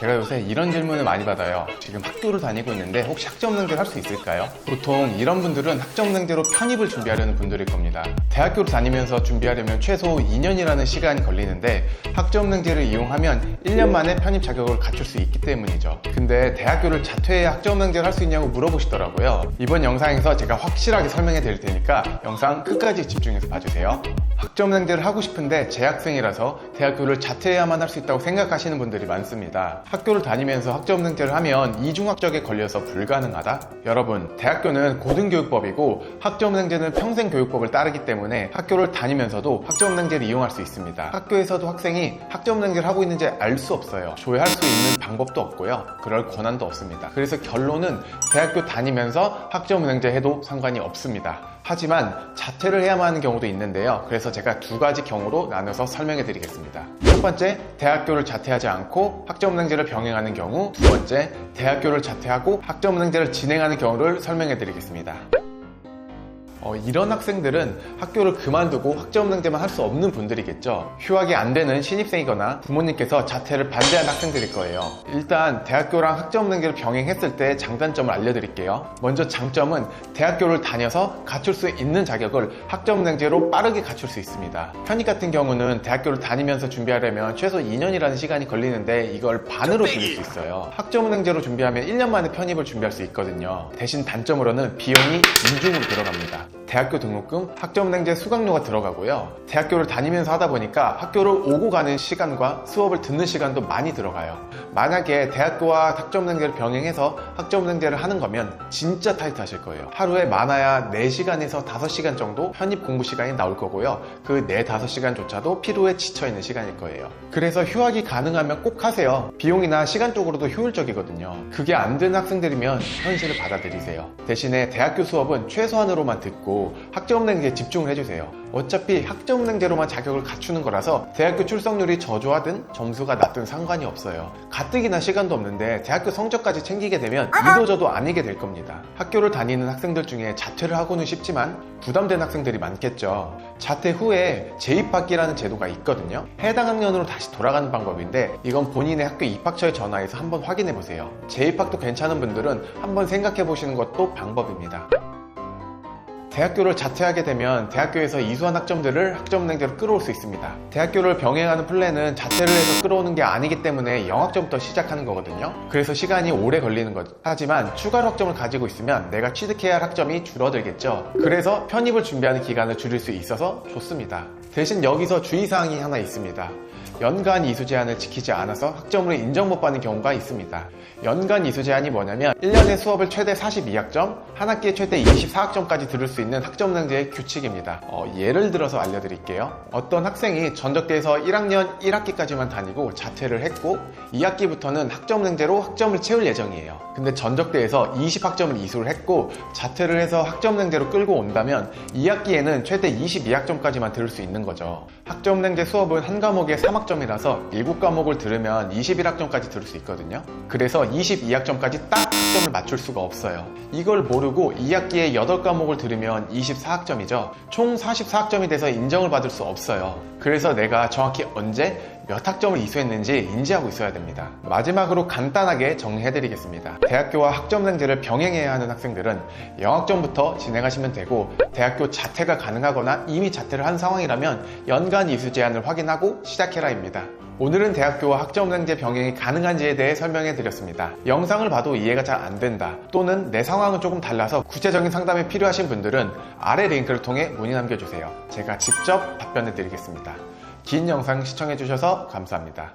제가 요새 이런 질문을 많이 받아요. 지금 학교를 다니고 있는데 혹시 학점능대를 할 수 있을까요? 보통 이런 분들은 학점능대로 편입을 준비하려는 분들일 겁니다. 대학교를 다니면서 준비하려면 최소 2년이라는 시간이 걸리는데 학점능대를 이용하면 1년 만에 편입 자격을 갖출 수 있기 때문이죠. 근데 대학교를 자퇴해 학점능대를 할 수 있냐고 물어보시더라고요. 이번 영상에서 제가 확실하게 설명해 드릴 테니까 영상 끝까지 집중해서 봐주세요. 학점능대를 하고 싶은데 재학생이라서 대학교를 자퇴해야만 할 수 있다고 생각하시는 분들이 많습니다. 학교를 다니면서 학점능대를 하면 이중학적에 걸려서 불가능하다? 여러분, 대학교는 고등교육법이고 학점능대는 평생교육법을 따르기 때문에 학교를 다니면서도 학점능대를 이용할 수 있습니다. 학교에서도 학생이 학점능대를 하고 있는지 알 수 없어요. 조회할 수 있는 방법도 없고요. 그럴 권한도 없습니다. 그래서 결론은 대학교 다니면서 학점능대 해도 상관이 없습니다. 하지만 자퇴를 해야만 하는 경우도 있는데요. 그래서 제가 두 가지 경우로 나눠서 설명해 드리겠습니다. 첫 번째, 대학교를 자퇴하지 않고 학점능제를 병행하는 경우. 두 번째, 대학교를 자퇴하고 학점능제를 진행하는 경우를 설명해 드리겠습니다. 어, 이런 학생들은 학교를 그만두고 학점능제만 할 수 없는 분들이겠죠. 휴학이 안 되는 신입생이거나 부모님께서 자퇴를 반대한 학생들일 거예요. 일단 대학교랑 학점능제를 병행했을 때 장단점을 알려드릴게요. 먼저 장점은 대학교를 다녀서 갖출 수 있는 자격을 학점능제로 빠르게 갖출 수 있습니다. 편입 같은 경우는 대학교를 다니면서 준비하려면 최소 2년이라는 시간이 걸리는데 이걸 반으로 줄일 수 있어요. 학점능제로 준비하면 1년 만에 편입을 준비할 수 있거든요. 대신 단점으로는 비용이 인중으로 들어갑니다. 대학교 등록금, 학점능제 수강료가 들어가고요. 대학교를 다니면서 하다 보니까 학교를 오고 가는 시간과 수업을 듣는 시간도 많이 들어가요. 만약에 대학교와 학점능제를 병행해서 학점능제를 하는 거면 진짜 타이트하실 거예요. 하루에 많아야 4시간에서 5시간 정도 편입 공부 시간이 나올 거고요. 그 4, 5시간조차도 피로에 지쳐있는 시간일 거예요. 그래서 휴학이 가능하면 꼭 하세요. 비용이나 시간적으로도 효율적이거든요. 그게 안 되는 학생들이면 현실을 받아들이세요. 대신에 대학교 수업은 최소한으로만 듣고 학점능제에 집중을 해주세요. 어차피 학점능제로만 자격을 갖추는 거라서 대학교 출석률이 저조하든 점수가 낮든 상관이 없어요. 가뜩이나 시간도 없는데 대학교 성적까지 챙기게 되면 이도 저도 아니게 될 겁니다. 학교를 다니는 학생들 중에 자퇴를 하고는 싶지만 부담된 학생들이 많겠죠. 자퇴 후에 재입학기라는 제도가 있거든요. 해당 학년으로 다시 돌아가는 방법인데 이건 본인의 학교 입학처에 전화해서 한번 확인해 보세요. 재입학도 괜찮은 분들은 한번 생각해 보시는 것도 방법입니다. 대학교를 자퇴하게 되면 대학교에서 이수한 학점들을 학점은행대로 끌어올 수 있습니다. 대학교를 병행하는 플랜은 자퇴를 해서 끌어오는 게 아니기 때문에 영학점부터 시작하는 거거든요. 그래서 시간이 오래 걸리는 거죠. 하지만 추가로 학점을 가지고 있으면 내가 취득해야 할 학점이 줄어들겠죠. 그래서 편입을 준비하는 기간을 줄일 수 있어서 좋습니다. 대신 여기서 주의사항이 하나 있습니다. 연간 이수 제한을 지키지 않아서 학점을 인정 못 받는 경우가 있습니다. 연간 이수 제한이 뭐냐면 1년에 수업을 최대 42학점, 한 학기에 최대 24학점까지 들을 수 있는 학점능제의 규칙입니다. 어, 예를 들어서 알려드릴게요. 어떤 학생이 전적대에서 1학년 1학기까지만 다니고 자퇴를 했고 2학기부터는 학점능제로 학점을 채울 예정이에요. 근데 전적대에서 20학점을 이수를 했고 자퇴를 해서 학점능제로 끌고 온다면 2학기에는 최대 22학점까지만 들을 수 있는 거죠. 학점능제 수업은 한 과목에 3학점이라서 7과목을 들으면 21학점까지 들을 수 있거든요. 그래서 22학점까지 딱 학점을 맞출 수가 없어요. 이걸 모르고 2학기에 8과목을 들으면 24학점이죠. 총 44학점이 돼서 인정을 받을 수 없어요. 그래서 내가 정확히 언제 몇 학점을 이수했는지 인지하고 있어야 됩니다. 마지막으로 간단하게 정리해드리겠습니다. 대학교와 학점능제를 병행해야 하는 학생들은 영학점부터 진행하시면 되고 대학교 자퇴가 가능하거나 이미 자퇴를 한 상황이라면 연간 이수 제한을 확인하고 시작해라입니다. 오늘은 대학교와 학점능제 병행이 가능한지에 대해 설명해 드렸습니다. 영상을 봐도 이해가 잘 안 된다 또는 내 상황은 조금 달라서 구체적인 상담이 필요하신 분들은 아래 링크를 통해 문의 남겨주세요. 제가 직접 답변해 드리겠습니다. 긴 영상 시청해 주셔서 감사합니다.